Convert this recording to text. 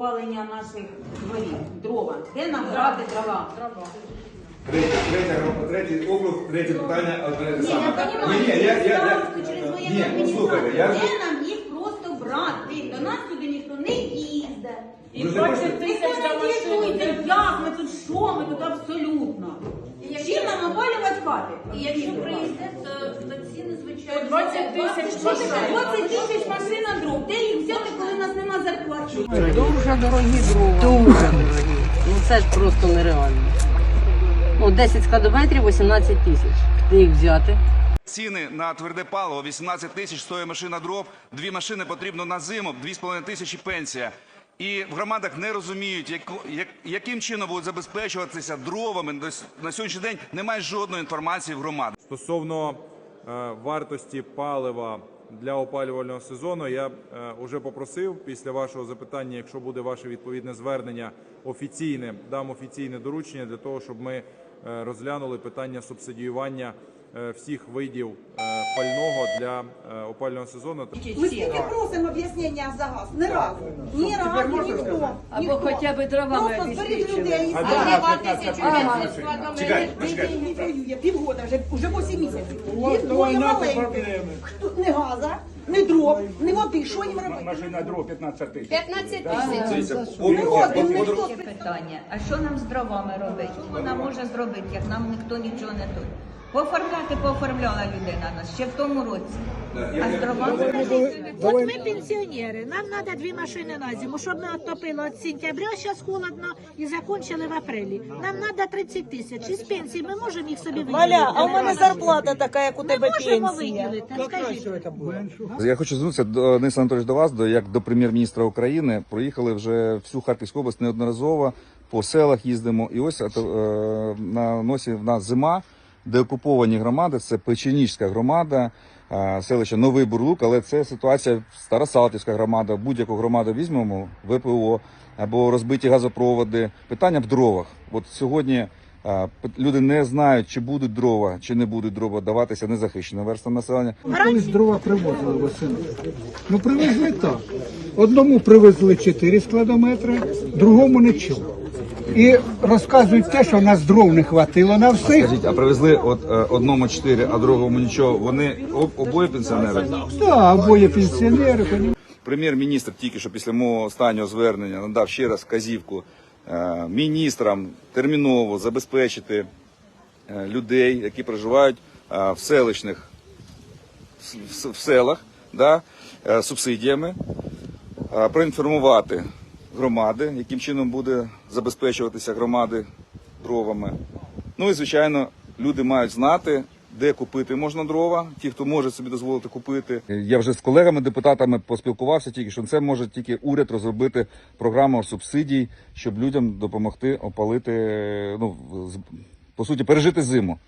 опалення наших дворів. Дрова. Де нам брати дрова? Третє, група, третій округ, третє питання, одне те Ні, саме. я ні, я, я, я, через воєнну ні, ну, слухайте, адміністрацію. я Де нам їх просто брати? До нас туди ніхто не їздить. І 20 Ніхто тисяч не за машину. як ми тут, що ми тут абсолютно. Опалювати хати? І якщо приїзде, то, ціни, звичайно, 20 тисяч машин. 20 тисяч машин на дров. Де їх взяти, коли нас нема зарплати? Дуже дорогі дрова. Дуже дорогі. Ну це ж просто нереально. Ну, 10 складометрів 18 тисяч. Де їх взяти? Ціни на тверде паливо 18 тисяч стоїть машина дров, дві машини потрібно на зиму, 2,5 тисячі пенсія. І в громадах не розуміють, як, яким чином будуть забезпечуватися дровами. На сьогоднішній день немає жодної інформації в громадах. Стосовно е, вартості палива для опалювального сезону, я вже попросив після вашого запитання, якщо буде ваше відповідне звернення офіційне, дам офіційне доручення для того, щоб ми е, розглянули питання субсидіювання е, всіх видів е, пального для е, опалювального сезону. Ми скільки просимо об'яснення за газ? Не разу. Ні разу, ніхто. Або хоча б дровами Просто зберіть людей. А і де скажіть, на 15 тисяч? Чекайте, ви почекайте. не воює півгода, вже, вже 8 місяців. Їх двоє маленьких. Не газа, не дров, не води. Що їм робити? Машина дров 15 тисяч. 15 тисяч. Ніхто. Питання, а що нам з дровами робити? Що вона може зробити, як нам ніхто нічого не тут? Пооформляти пооформляла людина нас ще в тому році. А з дровами От ми пенсіонери, нам треба дві машини на зиму, щоб ми отопили від сентября, зараз холодно, і закінчили в апрелі. Нам треба 30 тисяч. Із пенсії ми можемо їх собі виділити. Валя, а у мене зарплата така, як у Ми тебе можемо пенсія. виділити, скажіть. Я хочу звернутися до Денис Анатолійович до вас, до як до прем'єр-міністра України. Проїхали вже всю Харківську область неодноразово по селах їздимо. І ось е, на носі в нас зима, де окуповані громади. Це Печеніжська громада, селище Новий Бурлук, але це ситуація Старосалтівська громада. Будь-яку громаду візьмемо, ВПО або розбиті газопроводи. Питання в дровах. От сьогодні. Люди не знають, чи будуть дрова, чи не будуть дрова даватися незахищеним верствам населення. Колись дрова привозили восени. Ну привезли так. Одному привезли 4 складометри, другому нічого. І розказують те, що нас дров не хватило на всіх. Скажіть, а привезли от е, одному 4, а другому нічого. Вони об, обоє пенсіонери. Так, обоє пенсіонери. Прем'єр-міністр тільки що після мого останнього звернення надав ще раз вказівку е, міністрам терміново забезпечити е, людей, які проживають е, в селищних в с- в селах, да, е, субсидіями, е, проінформувати громади, яким чином буде забезпечуватися громади дровами. Ну і звичайно, люди мають знати, де купити можна дрова, ті, хто може собі дозволити купити. Я вже з колегами-депутатами поспілкувався тільки, що це може тільки уряд розробити програму субсидій, щоб людям допомогти опалити, ну по суті, пережити зиму.